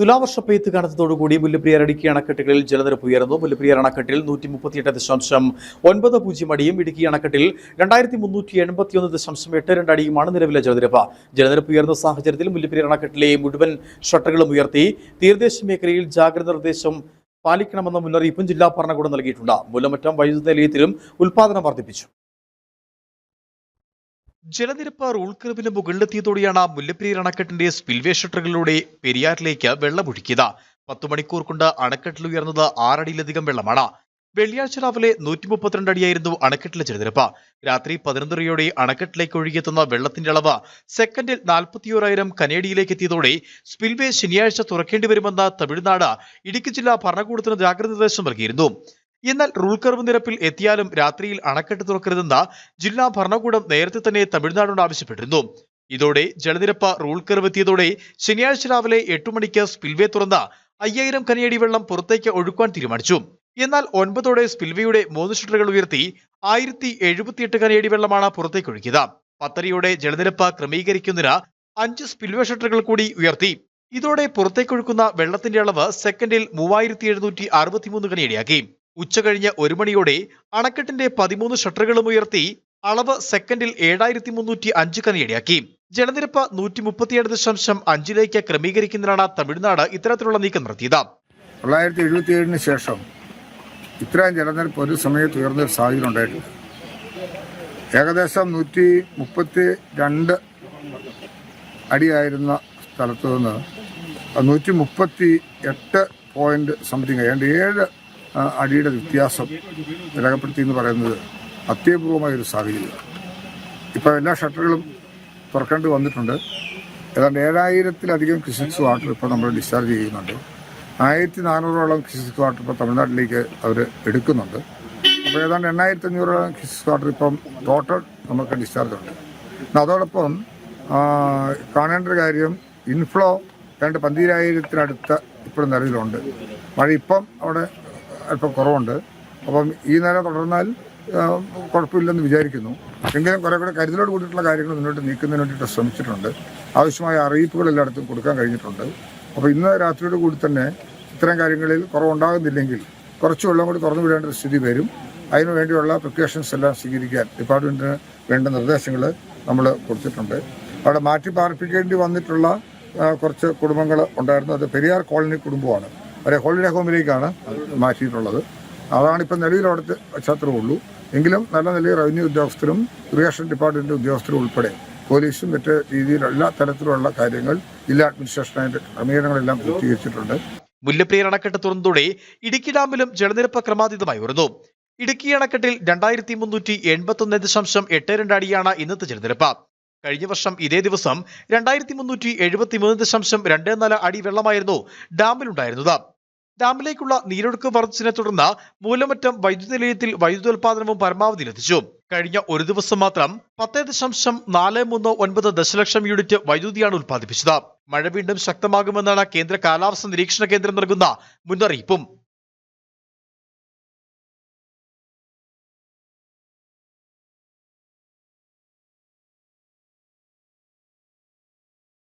തുലാവർഷ പെയ്ത്ത് കാണത്തോടുകൂടി മുല്ലപ്പെരിയാർ ഇടുക്കി അണക്കെട്ടുകളിൽ ജലനിരപ്പ് ഉയർന്നു. മുല്ലപ്പെരിയാർ അണക്കെട്ടിൽ നൂറ്റി മുപ്പത്തിയെട്ട് ദശാംശം ഒൻപത് പൂജ്യം അടിയും ഇടുക്കി അണക്കെട്ടിൽ രണ്ടായിരത്തി മുന്നൂറ്റി എൺപത്തിയൊന്ന് ദശാംശം എട്ട് രണ്ട് അടിയുമാണ് നിലവിലെ ജലനിരപ്പ്. ജലനിരപ്പ് ഉയർന്ന സാഹചര്യത്തിൽ മുല്ലപ്പെരിയാർ അണക്കെട്ടിലെ മുഴുവൻ ഷട്ടറുകളും ഉയർത്തി തീരദേശ മേഖലയിൽ ജാഗ്രത നിർദ്ദേശം പാലിക്കണമെന്ന മുന്നറിയിപ്പും ജില്ലാ ഭരണകൂടം നൽകിയിട്ടുണ്ട്. മൂലമറ്റം വൈദ്യുത നിലയത്തിലും ഉൽപാദനം വർദ്ധിപ്പിച്ചു. ജലനിരപ്പ് റൂൾ മുകളിലെത്തിയതോടെയാണ് മുല്ലപ്പെരിയാർ അണക്കെട്ടിന്റെ സ്പിൽവേ ഷട്ടറുകളിലൂടെ പെരിയാറിലേക്ക് വെള്ളമൊഴുക്കിയത്. പത്തു മണിക്കൂർ കൊണ്ട് അണക്കെട്ടിൽ ഉയർന്നത് ആറടിയിലധികം വെള്ളമാണ്. വെള്ളിയാഴ്ച രാവിലെ നൂറ്റി മുപ്പത്തിരണ്ട് അടിയായിരുന്നു അണക്കെട്ടിലെ ജലനിരപ്പ്. രാത്രി പതിനൊന്നരയോടെ അണക്കെട്ടിലേക്ക് ഒഴുകിയെത്തുന്ന വെള്ളത്തിന്റെ അളവ് സെക്കൻഡിൽ നാൽപ്പത്തിയോരായിരം കനേഡിയിലേക്ക് എത്തിയതോടെ സ്പിൽവേ ശനിയാഴ്ച തുറക്കേണ്ടി വരുമെന്ന് തമിഴ്നാട് ഇടുക്കി ജില്ലാ ഭരണകൂടത്തിന് ജാഗ്രത നിർദ്ദേശം നൽകിയിരുന്നു. എന്നാൽ റൂൾ നിരപ്പിൽ എത്തിയാലും രാത്രിയിൽ അണക്കെട്ട് തുറക്കരുതെന്ന ജില്ലാ ഭരണകൂടം നേരത്തെ തന്നെ തമിഴ്നാടിനോട് ആവശ്യപ്പെട്ടിരുന്നു. ഇതോടെ ജലനിരപ്പ് റൂൾ കർവ് എത്തിയതോടെ ശനിയാഴ്ച രാവിലെ എട്ടു മണിക്ക് സ്പിൽവേ തുറന്ന അയ്യായിരം കനിയടി വെള്ളം പുറത്തേക്ക് ഒഴുക്കുവാൻ തീരുമാനിച്ചു. എന്നാൽ ഒൻപതോടെ സ്പിൽവേയുടെ മൂന്ന് ഷട്ടറുകൾ ഉയർത്തി ആയിരത്തി എഴുപത്തിയെട്ട് കനിയടി വെള്ളമാണ് പുറത്തേക്ക് ഒഴുക്കിയത്. പത്തരയോടെ ജലനിരപ്പ് ക്രമീകരിക്കുന്നതിന് അഞ്ച് സ്പിൽവേ ഷട്ടറുകൾ കൂടി ഉയർത്തി. ഇതോടെ പുറത്തേക്കൊഴുക്കുന്ന വെള്ളത്തിന്റെ അളവ് സെക്കൻഡിൽ മൂവായിരത്തി എഴുന്നൂറ്റി അറുപത്തിമൂന്ന് കനിയടിയാക്കി. ഉച്ചകഴിഞ്ഞ് ഒരു മണിയോടെ അണക്കെട്ടിന്റെ പതിമൂന്ന് ഷട്ടറുകളും ഉയർത്തി അളവ് സെക്കൻഡിൽ ഏഴായിരത്തി മുന്നൂറ്റി അഞ്ച് കനിയടിയാക്കി ജലനിരപ്പ് നൂറ്റി മുപ്പത്തിയേഴ് ദശാംശം അഞ്ചിലേക്ക് ക്രമീകരിക്കുന്നതിനാണ് തമിഴ്നാട് ഇത്തരത്തിലുള്ള നീക്കം നടത്തിയത്. തൊള്ളായിരത്തി എഴുപത്തി ഏഴിന് ശേഷം ഇത്രയും ജലനിരപ്പ് ഒരു സമയത്ത് ഉയർന്ന ഒരു സാഹചര്യം ഉണ്ടായിട്ടില്ല. ഏകദേശം നൂറ്റി മുപ്പത്തി രണ്ട് അടിയായിരുന്ന സ്ഥലത്ത് നിന്ന് നൂറ്റി മുപ്പത്തി എട്ട് പോയിന്റ് സംതിങ് ഏഴ് അടിയുടെ വ്യത്യാസം രേഖപ്പെടുത്തി എന്ന് പറയുന്നത് അത്യപൂർവമായ ഒരു സാഹചര്യമാണ് ഇപ്പോൾ എല്ലാ ഷട്ടറുകളും തുറക്കേണ്ടി വന്നിട്ടുണ്ട്. ഏതാണ്ട് ഏഴായിരത്തിലധികം കിസിക്സ് വാട്ടർ ഇപ്പോൾ നമ്മൾ ഡിസ്ചാർജ് ചെയ്യുന്നുണ്ട്. ആയിരത്തി നാനൂറോളം കിസിക്സ് വാട്ടർ ഇപ്പോൾ തമിഴ്നാട്ടിലേക്ക് അവർ എടുക്കുന്നുണ്ട്. അപ്പോൾ ഏതാണ്ട് എണ്ണായിരത്തി അഞ്ഞൂറോളം കിസിക്സ് വാട്ടർ ഇപ്പം ടോട്ടൽ നമുക്ക് ഡിസ്ചാർജ് ഉണ്ട്. അതോടൊപ്പം കാണേണ്ട ഒരു കാര്യം ഇൻഫ്ലോ രണ്ട് പന്തിരായിരത്തിനടുത്ത് ഇപ്പോഴും നിലവിലുണ്ട്. മഴ ഇപ്പം അവിടെ അല്പം കുറവുണ്ട്. അപ്പം ഈ നില തുടർന്നാൽ കുഴപ്പമില്ലെന്ന് വിചാരിക്കുന്നു. എങ്കിലും കുറെ കൂടെ കരുതലോട് കൂടിയിട്ടുള്ള കാര്യങ്ങൾ മുന്നോട്ട് നീക്കുന്നതിന് വേണ്ടിയിട്ട് ശ്രമിച്ചിട്ടുണ്ട്. ആവശ്യമായ അറിയിപ്പുകൾ എല്ലായിടത്തും കൊടുക്കാൻ കഴിഞ്ഞിട്ടുണ്ട്. അപ്പോൾ ഇന്ന് രാത്രിയോട് കൂടി തന്നെ ഇത്തരം കാര്യങ്ങളിൽ കുറവുണ്ടാകുന്നില്ലെങ്കിൽ കുറച്ച് വെള്ളം കൂടി തുറന്നു വിടേണ്ട ഒരു സ്ഥിതി വരും. അതിനു വേണ്ടിയുള്ള പ്രിക്കോഷൻസ് എല്ലാം സ്വീകരിക്കാൻ ഡിപ്പാർട്ട്മെന്റിന് വേണ്ട നിർദ്ദേശങ്ങൾ നമ്മൾ കൊടുത്തിട്ടുണ്ട്. അവിടെ മാറ്റി പാർപ്പിക്കേണ്ടി വന്നിട്ടുള്ള കുറച്ച് കുടുംബങ്ങൾ ഉണ്ടായിരുന്നു. അത് പെരിയാർ കോളനി കുടുംബമാണ്. അവരെ ഹോളിഡേ ഹോമിലേക്കാണ് മാറ്റിയിട്ടുള്ളത്. അതാണ് ഇപ്പം നിലവിൽ അവിടുത്തെ പശ്ചാത്തലമുള്ളൂ എങ്കിലും നല്ല നിലയിൽ റവന്യൂ ഉദ്യോഗസ്ഥരും ഇറിഗേഷൻ ഡിപ്പാർട്ട്മെന്റ് ഉദ്യോഗസ്ഥരും ഉൾപ്പെടെ പോലീസും മറ്റ് രീതിയിലുള്ള എല്ലാ തരത്തിലുള്ള കാര്യങ്ങൾ ജില്ലാ അഡ്മിനിസ്ട്രേഷനായിട്ട് ക്രമീകരണങ്ങളെല്ലാം പൂർത്തീകരിച്ചിട്ടുണ്ട്. മുല്ലപ്പെരിയാർ അണക്കെട്ട് തുറന്നതോടെ ഇടുക്കി ഡാമിലും ജലനിരപ്പ് ക്രമാതീതമായി ഉയർന്നു. ഇടുക്കി അണക്കെട്ടിൽ രണ്ടായിരത്തി മുന്നൂറ്റി എൺപത്തി ഒന്ന് ദശാംശം എട്ട് രണ്ട് അടിയാണ് ഇന്നത്തെ ജലനിരപ്പ്. കഴിഞ്ഞ വർഷം ഇതേ ദിവസം രണ്ടായിരത്തി മുന്നൂറ്റി എഴുപത്തി മൂന്ന് ദശാംശം രണ്ട് നാല് അടി വെള്ളമായിരുന്നു ഡാമിലുണ്ടായിരുന്നത്. ഡാമിലേക്കുള്ള നീരൊഴുക്ക് വർദ്ധിച്ചതിനെ തുടർന്ന് മൂലമറ്റം വൈദ്യുതി നിലയത്തിൽ വൈദ്യുതോൽപാദനവും പരമാവധിയിലെത്തിച്ചു കഴിഞ്ഞ ഒരു ദിവസം മാത്രം പത്ത് ദശാംശം നാല് മൂന്ന് ഒൻപത് ദശലക്ഷം യൂണിറ്റ് വൈദ്യുതിയാണ് ഉൽപ്പാദിപ്പിച്ചത്. മഴ വീണ്ടും ശക്തമാകുമെന്നാണ് കേന്ദ്ര കാലാവസ്ഥ നിരീക്ഷണ കേന്ദ്രം നൽകുന്ന മുന്നറിയിപ്പും.